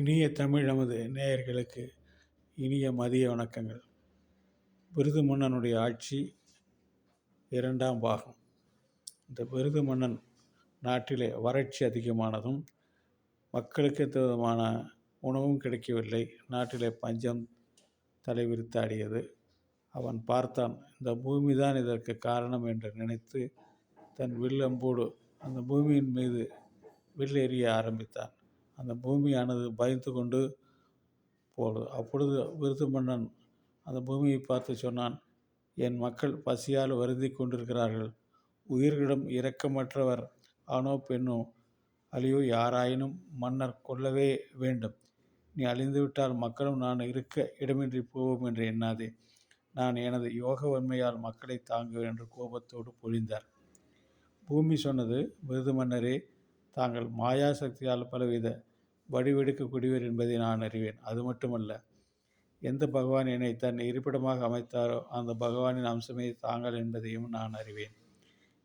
இனிய தமிழ் நமது நேயர்களுக்கு இனிய மதிய வணக்கங்கள். விருது மன்னனுடைய ஆட்சி இரண்டாம் பாகம். இந்த விருது மன்னன் நாட்டிலே வறட்சி அதிகமானதும் மக்களுக்கு எந்த விதமான உணவும் கிடைக்கவில்லை. நாட்டிலே பஞ்சம் தலைவிரித்தாடியது அவன் பார்த்தான் இந்த பூமி தான் இதற்கு காரணம் என்று நினைத்து தன் வில்லம்போடு அந்த பூமியின் மீது வில் எறிய ஆரம்பித்தான். அந்த பூமியானது பயந்து கொண்டு போடு அப்பொழுது விருது மன்னன் அந்த பூமியை பார்த்து சொன்னான் என் மக்கள் பசியால் வருந்தி கொண்டிருக்கிறார்கள். உயிர்களிடம் இரக்கமற்றவர் ஆணோ பெண்ணோ அழியோ யாராயினும் மன்னர் கொல்லவே வேண்டும். நீ அழிந்துவிட்டால் மக்களும் நான் இருக்க இடமின்றி போவோம் என்று எண்ணாதே. நான் எனது யோக வன்மையால் மக்களை தாங்குவேன் என்று கோபத்தோடு பொழிந்தார். பூமி சொன்னது விருது மன்னரே தாங்கள் மாயா சக்தியால் பலவித வடிவெடுக்கக்கூடியவர் என்பதை நான் அறிவேன். அது மட்டுமல்ல எந்த பகவான் என்னை தன் இருப்பிடமாக அமைத்தாரோ அந்த பகவானின் அம்சமே தாங்கள் என்பதையும் நான் அறிவேன்.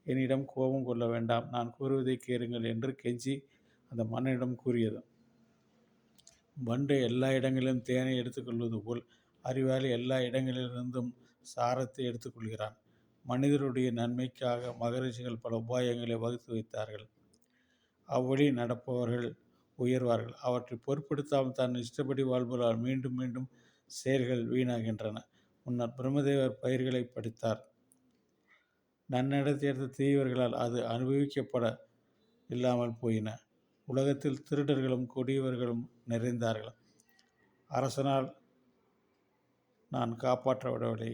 என்னிடம் கோபம் கொள்ள வேண்டாம். நான் கூறுவதை கேளுங்கள் என்று கெஞ்சி அந்த மன்னனிடம் கூறியது. வண்டு எல்லா இடங்களிலும் தேனை எடுத்துக்கொள்வது போல் அறிவாளி எல்லா இடங்களிலிருந்தும் சாரத்தை எடுத்துக்கொள்கிறான் மனிதருடைய நன்மைக்காக மகரிஷிகள் பல உபாயங்களை வகுத்து வைத்தார்கள். அவ்வழி நடப்பவர்கள் உயர்வார்கள். அவற்றை பொருட்படுத்தாமல் தன் இஷ்டப்படி வாழ்வதால் மீண்டும் மீண்டும் செயல்கள் வீணாகின்றன. முன்னர் பிரம்மதேவர் பயிர்களை படித்தார். நன்னடத்தேர்ந்த தீயவர்களால் அது அனுபவிக்கப்பட இல்லாமல் போயின. உலகத்தில் திருடர்களும் கொடியவர்களும் நிறைந்தார்கள். அரசனால் நான் காப்பாற்றப்படவில்லை.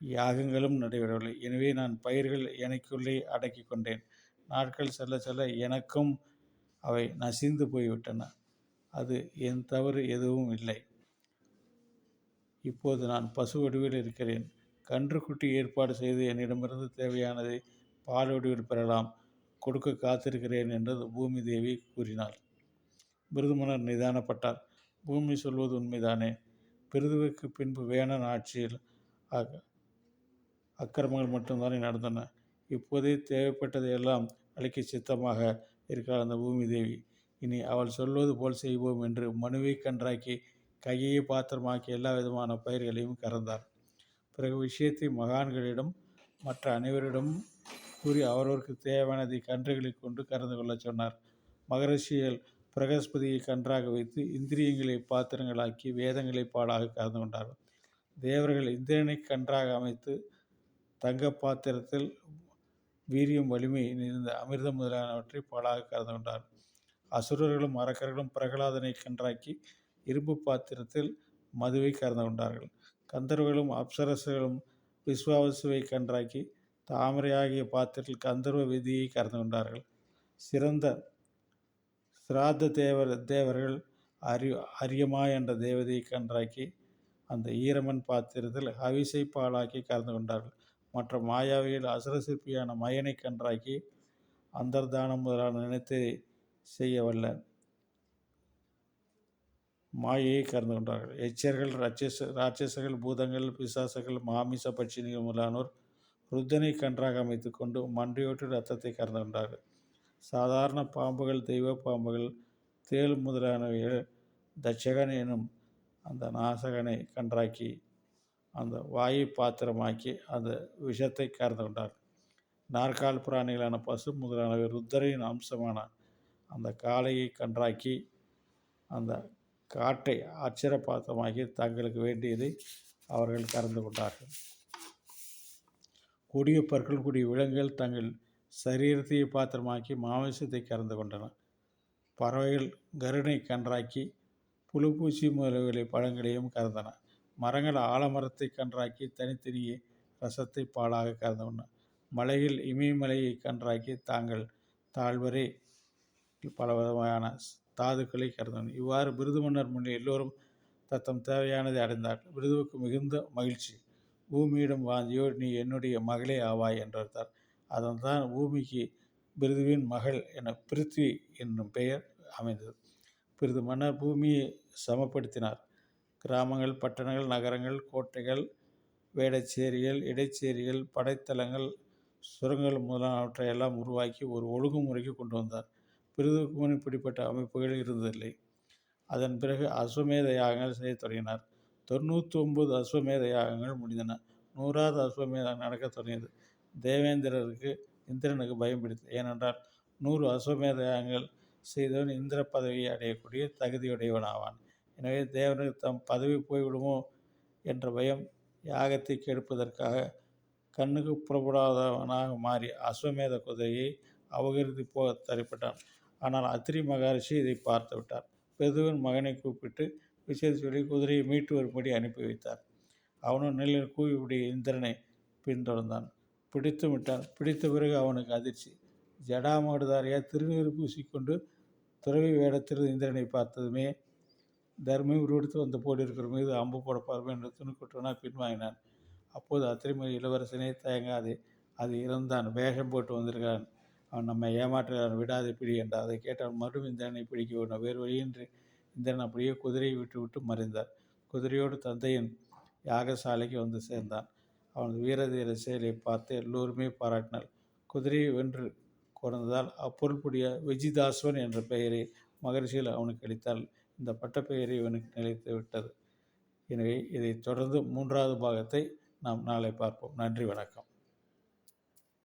யாகங்களும் நடைபெறவில்லை. எனவே நான் பயிர்கள் எனக்குள்ளே அடக்கி கொண்டேன். நாட்கள் செல்ல செல்ல எனக்கும் அவை நசிந்து போய்விட்டன. அது என் தவறு எதுவும் இல்லை. இப்போது நான் பசு வடிவில் இருக்கிறேன். கன்றுக்குட்டி ஏற்பாடு செய்து என்னிடமிருந்து தேவையானதை பால் வடிவில் பெறலாம். கொடுக்க காத்திருக்கிறேன் என்று பூமி தேவி கூறினாள். பிருதுமன்னர் நிதானப்பட்டார். பூமி சொல்வது உண்மைதானே? பிரிதுவுக்கு பின்பு வேணன் ஆட்சியில் அக்கிரமங்கள் மட்டும்தானே நடந்தன. இப்போதே தேவைப்பட்டதையெல்லாம் அளிக்க சித்தமாக இருக்கிறாள் அந்த பூமி தேவி இனி அவள் சொல்வது போல் செய்வோம் என்று மனுவை கன்றாக்கி கையை பாத்திரமாக்கி எல்லா விதமான பயிர்களையும் கறந்தார். பிறகு விஷயத்தை மகான்களிடம் மற்ற அனைவரிடம் கூறி அவரவருக்கு தேவையானதை கன்றுகளை கொண்டு கறந்து கொள்ள சொன்னார். மகரிஷியல் பிரகஸ்பதியை கன்றாக வைத்து இந்திரியங்களை பாத்திரங்களாக்கி வேதங்களை பாடாக கறந்து கொண்டார்கள். தேவர்கள் இந்திரனை கன்றாக அமைத்து தங்க பாத்திரத்தில் வீரியம் வலிமை நிறைந்த அமிர்தம் முதலானவற்றை பாலாக கலந்து கொண்டார் அசுரர்களும் அரக்கர்களும் பிரகலாதனை கன்றாக்கி இரும்பு பாத்திரத்தில் மதுவை கறந்து கொண்டார்கள் கந்தர்வர்களும் அப்சரசுகளும் விஸ்வாவசுவை கன்றாக்கி தாமரை ஆகிய பாத்திரத்தில் கந்தர்வ விதியை கறந்து கொண்டார்கள் சிறந்த சிராத்த தேவர் தேவர்கள் அரி அரியமா என்ற தேவதையை கன்றாக்கி அந்த ஈரமன் பாத்திரத்தில் ஹவிசை பாலாக்கி கறந்து கொண்டார்கள் மற்ற மாயாவியில் அசுர சிற்பியான மயனை கன்றாக்கி அந்தர்தானம் முதலான நினைத்து செய்ய வல்ல. மாயையை கறந்து கொண்டார்கள். எச்சர்கள் ராட்சச ராட்சசர்கள் பூதங்கள் பிசாசர்கள் மாமிச பட்சினிகள் முதலானோர் ருத்தனை கன்றாக அமைத்து கொண்டு மன்றியோட்டு ரத்தத்தை கறந்து கொண்டார்கள். சாதாரண பாம்புகள் தெய்வ பாம்புகள் தேல் முதலானவைகள் தட்சகன் எனும் அந்த நாசகனை கன்றாக்கி அந்த வாயை பாத்திரமாக்கி அந்த விஷத்தை கறந்து கொண்டார் நாற்கால் பிராணிகளான பசு முதலானவை ருத்தரின் அம்சமான அந்த காளையை கன்றாக்கி அந்த காட்டை அச்சர பாத்திரமாக்கி தங்களுக்கு வேண்டியதை அவர்கள் கறந்து கொண்டார்கள் கொடிய பற்கள் கூடிய விலங்குகள் தங்கள் சரீரத்தை பாத்திரமாக்கி மாமிசத்தை கறந்து கொண்டன பறவைகள் கருணை கன்றாக்கி புழுப்பூச்சி முதலிய பழங்களையும் கறந்தன. மரங்கள் ஆலமரத்தை கன்றாக்கி தனித்தனியே ரசத்தை பாலாக கறந்தவன. மலையில் இமயமலையை கன்றாக்கி தாங்கள் தாழ்வரே பல விதமான தாதுக்களை கறந்தவன். இவ்வாறு விருது மன்னர் முன்னே எல்லோரும் தத்தம் தேவையானதை அடைந்தார் விருதுவுக்கு மிகுந்த மகிழ்ச்சி. பூமியிடம் வாந்தியோ நீ என்னுடைய மகளே ஆவாய் என்றார் அதன் தான் பூமிக்கு பிருதுவின் மகள் என பிருத்வி என்னும் பெயர் அமைந்தது. பிறிது மன்னர் பூமியை சமப்படுத்தினார். கிராமங்கள் பட்டணங்கள் நகரங்கள் கோட்டைகள் வேடச்சேரிகள் இடைச்சேரிகள் படைத்தளங்கள் சுரங்கங்கள் முதலானவற்றை எல்லாம் உருவாக்கி ஒரு ஒழுங்குமுறைக்கு கொண்டு வந்தார். பிறகு இப்படிப்பட்ட அமைப்புகள் இருந்ததில்லை. அதன் பிறகு அஸ்வமேத யாகங்கள் செய்யத் தொடங்கினார். தொண்ணூற்றி ஒம்பது அஸ்வமேத யாகங்கள் முடிந்தன. நூறாவது அஸ்வமேதம் நடக்கத் தொடங்கியது. தேவேந்திரருக்கு இந்திரனுக்கு பயம் பிடித்தது. ஏனென்றால் நூறு அஸ்வமேத யாகங்கள் செய்தவன் இந்திர பதவியை அடையக்கூடிய தகுதியுடையவன் ஆவான். எனவே தேவனுக்கு தம் பதவி போய்விடுமோ என்ற பயம் யாகத்தை கெடுப்பதற்காக கண்ணுக்கு புறப்படாதவனாக மாறி அஸ்வமேத குதிரையை அபகரித்து போக தரிப்பட்டான் ஆனால் அத்திரி மகரிஷி இதை பார்த்து விட்டார். பெதுவன் மகனை கூப்பிட்டு விஷயத்தை சொல்லி குதிரையை மீட்டு வரும்படி அனுப்பி வைத்தார். அவனும் நெல்லில் கூவிபடி இந்திரனை பின்தொடர்ந்தான். பிடித்து விட்டான். பிடித்த பிறகு அவனுக்கு அதிர்ச்சி. ஜடாமாடுதாரியாக திருநீர் பூசிக்கொண்டு துறவி வேடத்தில் இந்திரனை பார்த்ததுமே தர்மம் உருவெடுத்து வந்து போடி இருக்கிற மீது அம்பு போடப்பார்மை என்று துணுக்குற்றனாக பின்வாங்கினான். அப்போது அத்திரிமலை இளவரசனே தயங்காது அது இறந்தான் வேஷம் போட்டு வந்திருக்கிறான். அவன் நம்மை ஏமாற்றுகிறான் விடாது பிடி என்றார் அதை கேட்டால் மறுபடியும் இந்திரனை பிடிக்க வேண்டும் வேறு வழியின்றி இந்திரன் அப்படியே குதிரையை விட்டு விட்டு மறைந்தார். குதிரையோடு தந்தையின் யாகசாலைக்கு வந்து சேர்ந்தான். அவனது வீரதீர செயலை பார்த்து எல்லோருமே பாராட்டினாள். குதிரையை வென்று கொண்டதால் அப்பொருள்புடைய விஜிதாஸ்வன் என்ற பெயரை மகரிஷியில் அவனுக்கு அளித்தாள் இந்த பட்டப்பெயர் இவனுக்கு நிலைத்து விட்டது. எனவே இதைத் தொடர்ந்து மூன்றாவது பாகத்தை நாம் நாளை பார்ப்போம். நன்றி வணக்கம்.